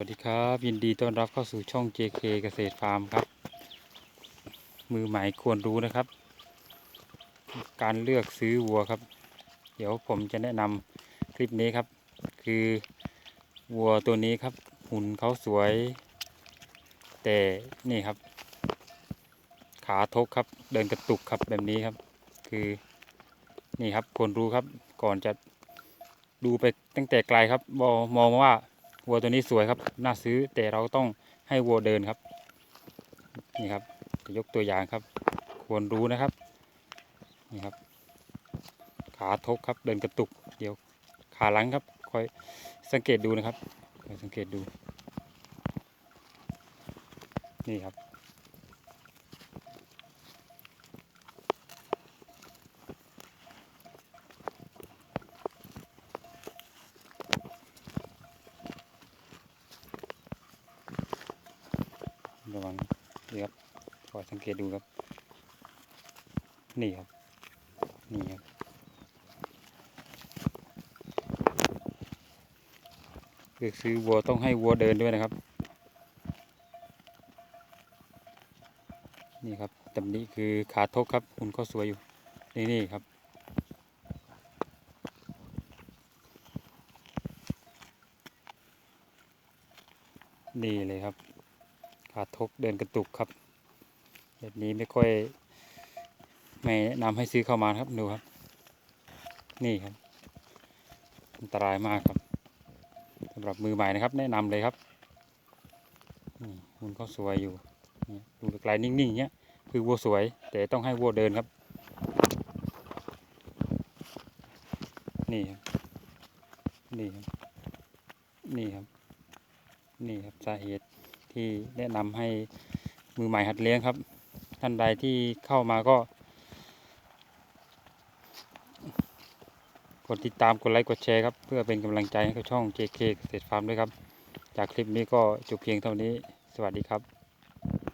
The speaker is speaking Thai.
สวัสดีครับยินดีต้อนรับเข้าสู่ช่อง JK เกษตรฟาร์มครับ มือใหม่ควรรู้นะครับ การเลือกซื้อวัวครับ เดี๋ยวผมจะแนะนำคลิปนี้ครับ คือวัวตัวนี้ครับ หุ่นเขาสวย แต่นี่ครับ ขาทกครับ เดินกระตุกครับแบบนี้ครับ คือนี่ครับควรรู้ครับ ก่อนจะดูไปตั้งแต่ไกลครับมองมองว่า วัวตัวนี้สวยครับน่าซื้อแต่เราต้องให้วัวเดินครับนี่ครับจะยกตัวอย่างครับ ควรรู้นะครับนี่ครับ ขาทกครับเดินกระตุกเดี๋ยวขาหลังครับคอยสังเกตดูนะครับคอยสังเกตดูนี่ครับ ระวังนี่ครับคอยสังเกตดูครับ นี่ครับ นี่ครับเลือกซื้อวัวต้องให้วัวเดินด้วยนะครับ นี่ครับตำนี้คือขาทกครับหุ่นก็สวยอยู่ นี่นี่ครับนี่เลยครับ ขาทกเดินกระตุกครับ แบบนี้ไม่ค่อย ไม่แนะนำให้ซื้อเข้ามาครับดูครับ นี่ครับ อันตรายมากครับสำหรับมือใหม่นะครับ แนะนำเลยครับนี่มันก็สวยอยู่ดูไกลนิ่งๆเนี้ยคือวัวสวย แต่ต้องให้วัวเดินครับ นี่ครับ นี่ครับ นี่ครับ นี่ครับสาเหตุ ที่แนะนำให้มือใหม่หัดเลี้ยงครับ ท่านใดที่เข้ามาก็ กดติดตามกดไลค์กดแชร์ครับ เพื่อเป็นกำลังใจให้กับช่อง JK เกษตรฟาร์มด้วยครับ จากคลิปนี้ก็จบเพียงเท่านี้ สวัสดีครับ